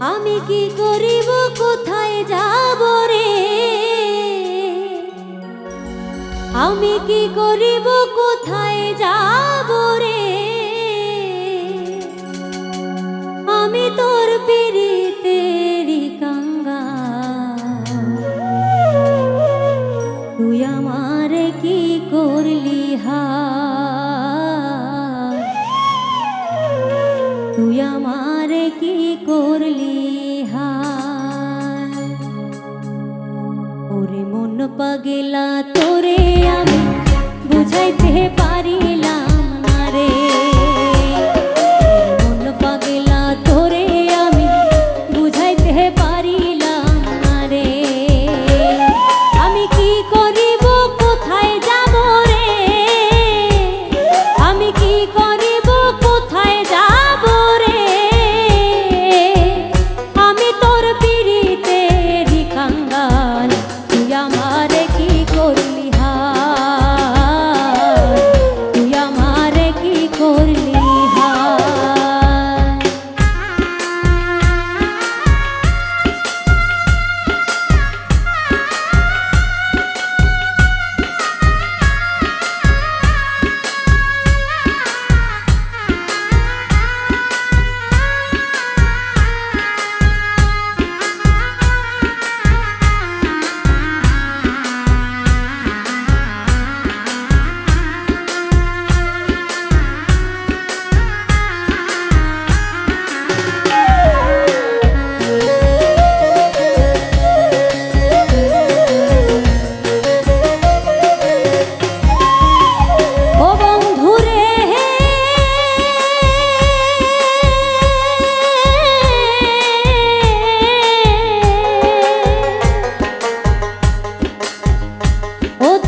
আমি কি করিব? কোথায় যাব রে? আমি কি করিব? কোথায় যাব রে? আমি তোর কাঙ্গা তুই আমারে কি করলি হা তুই কি করলি পাগেলা তোরে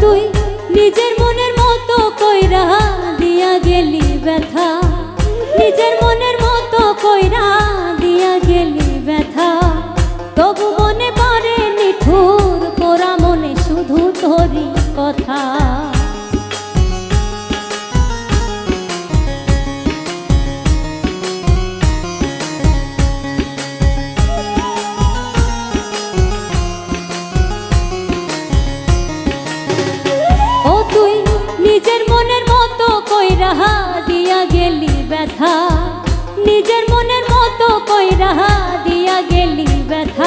তুই নিজের মনের মতো কইরা দিয়া গেলি ব্যথা। নিজের মনের মতো কইরা দিয়া গেলি ব্যথা। তবু মনে পারে নিঠুর পোড়া মনে শুধু তোরই কথা। রাহা দিয়া গেলি ব্যথা। নিজের মনের মতো কই রাহা দিয়া গেলি ব্যথা।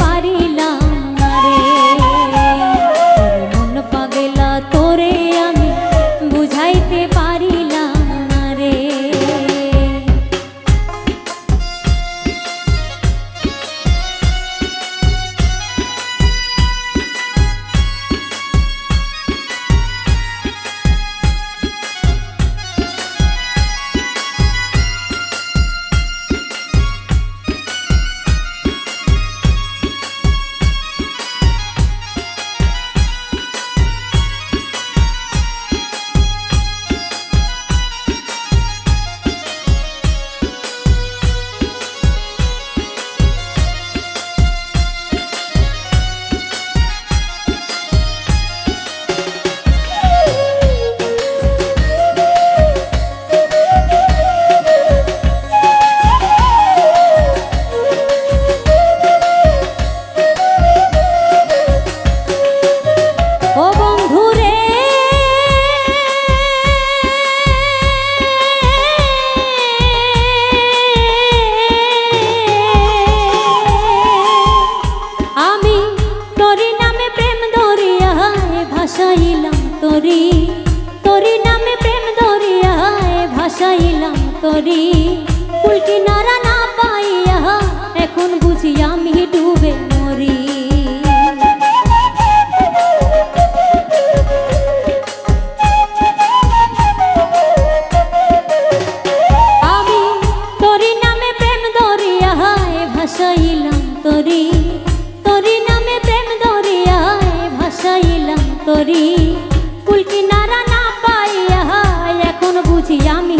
পারি পাইলাম তরি। উল্টি নারা না পাইয়া এখন বুঝি আমি ডুবে মরি। আমি তরি নামে প্রেম দরিয়া ভাসাইলাম তরি। তরি নামে প্রেম দরিয়া ভাসাইলাম তরি। উল্টি নারা না পাইয়া এখন বুঝি আমি